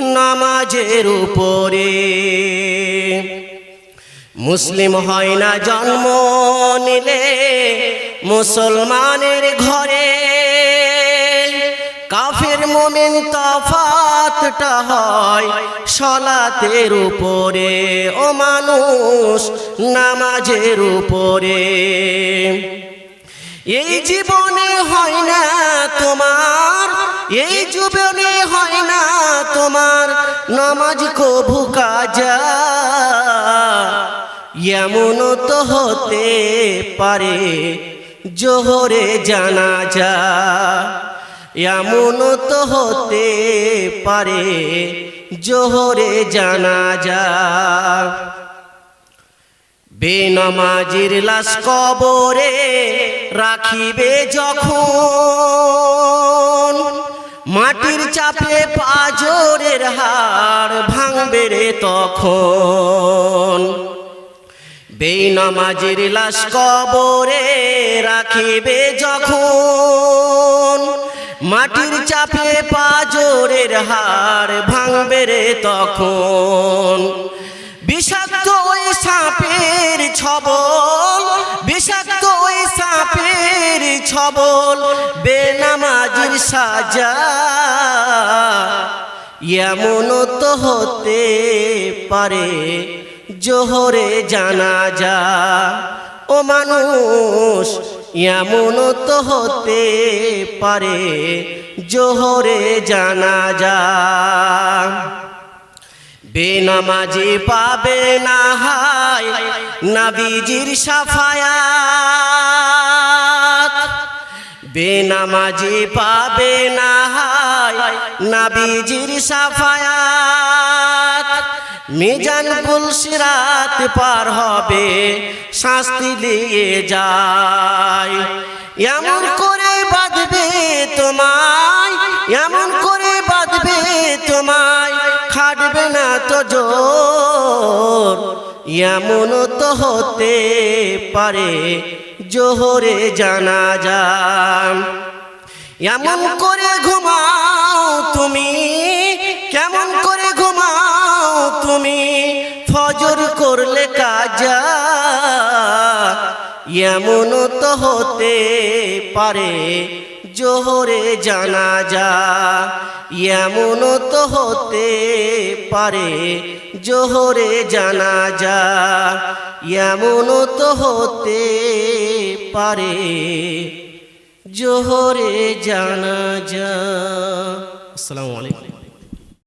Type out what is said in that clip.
নামাজের উপরে। মুসলিম হয় না জন্ম নিলে, মুসলমানের ঘরে। কাফের মোমেন তফাতটা হয় সলাতের উপরে ও মানুষ নামাজের উপরে। এই জীবনে হয় না তোমার, এই জীবনে হয় না তোমার, নামাজ কভু কাজা। এমন তো হতে পারে জোহরে জানা যা এমন তো হতে পারে জোহরে জানা যা বেনমাজির লাশ কবরে রাখিবে যখন। মাটির চাপে পাজরের হাড় ভাঙবে রে তখন। বেনমাজির লাশ কবরে রাখিবে যখন। মাটির চাপে পাজরের হাড় ভাঙবে রে তখন। বিষাক্ত ছবল, বিষাক্ত ওই সাপের ছবল, বেনামাজির সাজা এমন তো হতে পারে জোহরে জানা যা ও মানুষ, এমন তো হতে পারে জোহরে জানা যা বেনামাজি পাবে না হায় নাবিজির সাফায়াত। বেনামাজি পাবে না হায় নাবিজির সাফায়াত। মিজান পুলসিরাত পার হবে, শাস্তি দিয়ে যায়। এমন খাটবে না তো জোর, এমন তো হতে পারে জোহরে জানা যান এমন করে ঘুমাও তুমি, কেমন করে ঘুমাও তুমি, ফজর করলে কাজা। এমন তো হতে পারে জোহরে জানা যা এমন তো হতে পারে জোহরে জানা যা এমন তো হতে পারে জোহরে জানা যা আসসালামু আলাইকুম।